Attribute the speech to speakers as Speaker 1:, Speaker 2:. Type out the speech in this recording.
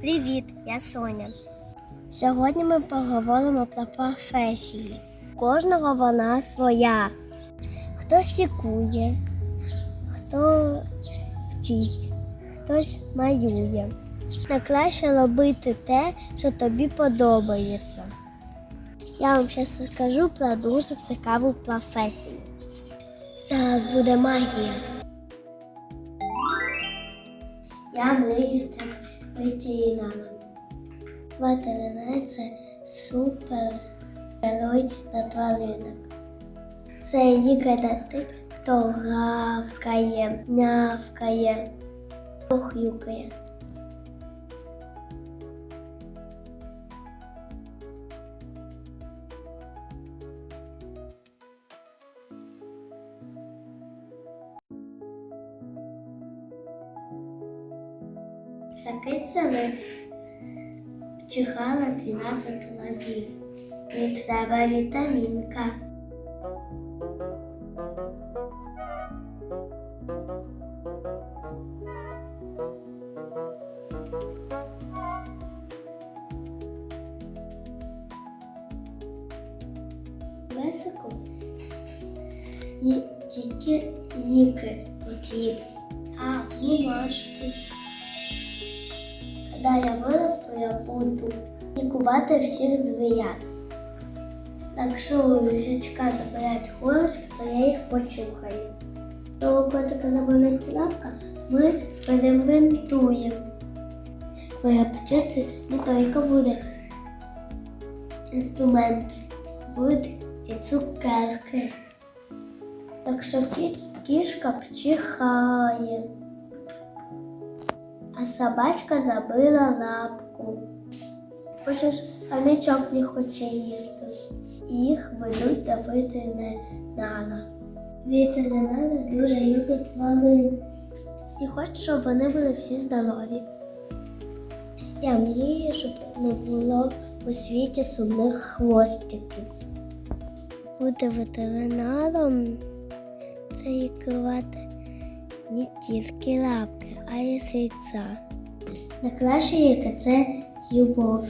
Speaker 1: Привіт, я Соня. Сьогодні ми поговоримо про професії. Кожного вона своя. Хтось лікує, хто вчить, хтось малює. Найкраще робити те, що тобі подобається. Я вам зараз розкажу про дуже цікаву професію. Зараз буде магія. Я мрію стати ветеринаром. Ветеринар це супер герой для тваринок. Це лікар для тих, хто гавкає, нявкає, похюкає. Закисали чихала 12 разів. І треба вітамінка. Високо тільки ліки потрібні, а бумажки. Коли я виросту, я буду лікувати всіх звірят. Якщо у їжачка забирають хворочки, то я їх почухаю. Якщо у котика заболить лапка, ми перебинтуємо. Моя печеться не тільки буде інструменти, будуть і цукерки. Так що кішка пчихає а собачка забила лапку. Хочеш, хомячок не хоче їсти. Їх ведуть до ветеринара. Ветеринари дуже люблять тварин і хочуть, щоб вони були всі здорові. Я мрію, щоб не було у світі сумних хвостиків. Бути ветеринаром це лікувати не тільки лапки, а й серця. Найкраще яке це любов.